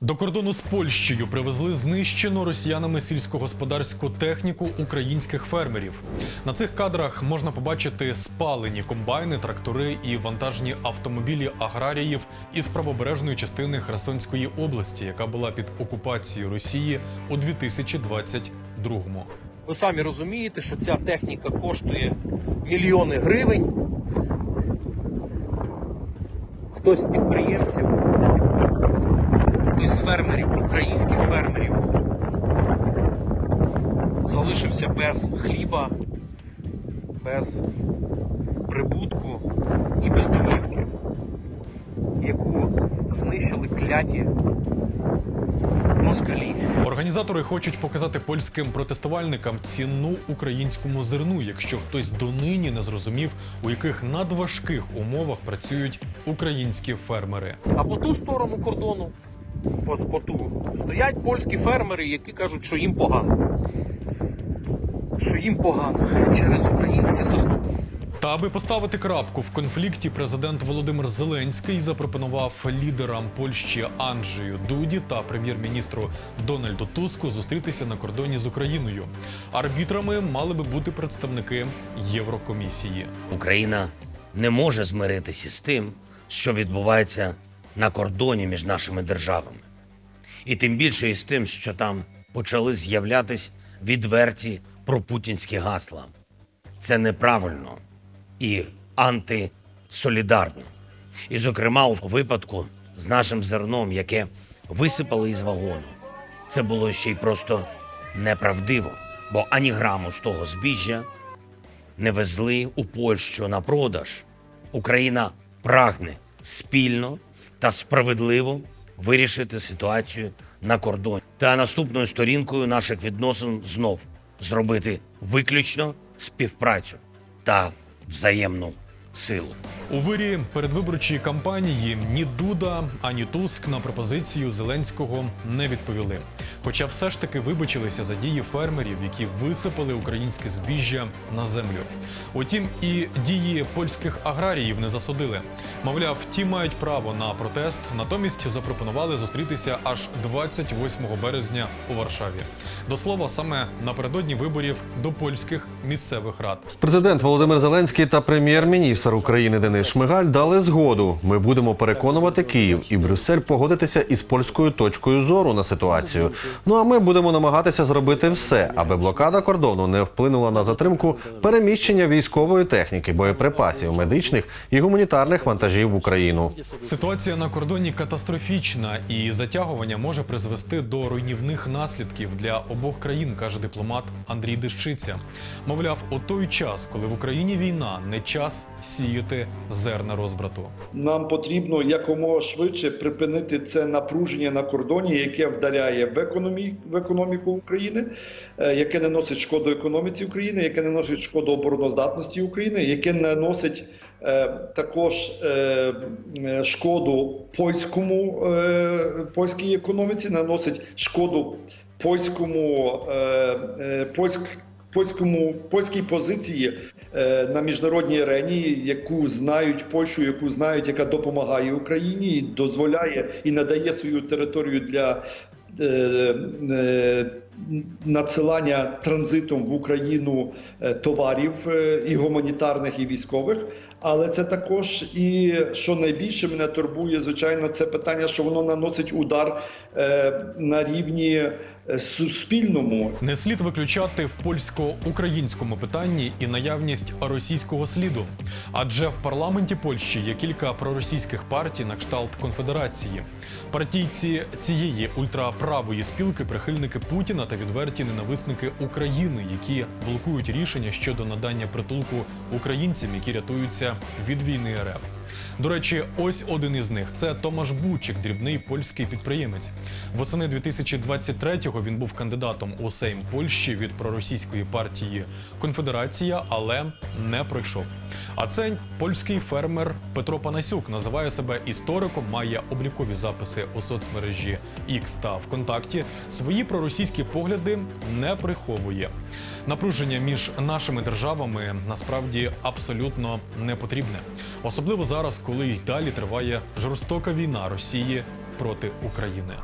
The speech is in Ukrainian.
До кордону з Польщею привезли знищену росіянами сільськогосподарську техніку українських фермерів. На цих кадрах можна побачити спалені комбайни, трактори і вантажні автомобілі аграріїв із правобережної частини Херсонської області, яка була під окупацією Росії у 2022-му. Ви самі розумієте, що ця техніка коштує мільйони гривень. Хтось з підприємців, фермерів, українських фермерів, залишився без хліба, без прибутку і без домівки, яку знищили кляті москалі. Організатори хочуть показати польським протестувальникам ціну українському зерну, якщо хтось донині не зрозумів, у яких надважких умовах працюють українські фермери. А по ту сторону кордону, по, по стоять польські фермери, які кажуть, що їм погано. Що їм погано через українське зерно. Та аби поставити крапку в конфлікті, президент Володимир Зеленський запропонував лідерам Польщі Анджею Дуді та прем'єр-міністру Дональду Туску зустрітися на кордоні з Україною. Арбітрами мали би бути представники Єврокомісії. Україна не може змиритися з тим, що відбувається на кордоні між нашими державами. І тим більше із тим, що там почали з'являтись відверті пропутінські гасла. Це неправильно і антисолідарно. І, зокрема, у випадку з нашим зерном, яке висипали із вагону, це було ще й просто неправдиво, бо ані граму з того збіжжя не везли у Польщу на продаж. Україна прагне спільно та справедливо вирішити ситуацію на кордоні. Та наступною сторінкою наших відносин знов зробити виключно співпрацю та взаємну силу. У вирі передвиборчої кампанії ні Дуда, ані Туск на пропозицію Зеленського не відповіли. Хоча все ж таки вибачилися за дії фермерів, які висипали українське збіжжя на землю. Утім, і дії польських аграріїв не засудили. Мовляв, ті мають право на протест, натомість запропонували зустрітися аж 28 березня у Варшаві. До слова, саме напередодні виборів до польських місцевих рад. Президент Володимир Зеленський та прем'єр-міністр України Денис Шмигаль дали згоду. Ми будемо переконувати Київ і Брюссель погодитися із польською точкою зору на ситуацію. Ну а ми будемо намагатися зробити все, аби блокада кордону не вплинула на затримку переміщення військової техніки, боєприпасів, медичних і гуманітарних вантажів в Україну. Ситуація на кордоні катастрофічна, і затягування може призвести до руйнівних наслідків для обох країн, каже дипломат Андрій Дещиця. Мовляв, у той час, коли в Україні війна, не час сіяти зерна розбрату. Нам потрібно якомога швидше припинити це напруження на кордоні, яке вдаряє в, економі... в економіку України, е, яке наносить шкоду економіці України, яке наносить шкоду обороноздатності України, яке наносить е, також е, шкоду польському польській економіці, наносить шкоду польському польськ, польському польській позиції е, на міжнародній арені, яку знають Польщу, яку знають, яка допомагає Україні, дозволяє і надає свою територію для е, е, надсилання транзитом в Україну е, товарів е, і гуманітарних, і військових. Але це також і що найбільше мене турбує, звичайно, це питання, що воно наносить удар е, на рівні суспільному, Не слід виключати в польсько-українському питанні і наявність російського сліду, адже в парламенті Польщі є кілька проросійських партій на кшталт конфедерації. Партійці цієї ультраправої спілки прихильники Путіна та відверті ненависники України, які блокують рішення щодо надання притулку українцям, які рятуються від війни РФ. До речі, ось один із них це Томаш Бучик, дрібний польський підприємець. Восени 2023-го він був кандидатом у Сейм Польщі від проросійської партії Конфедерація, але не пройшов. А це польський фермер Петро Панасюк називає себе істориком, має облікові записи у соцмережі X та ВКонтакті. Свої проросійські погляди не приховує. Напруження між нашими державами насправді абсолютно не потрібне, особливо зараз, коли й далі триває жорстока війна Росії проти України.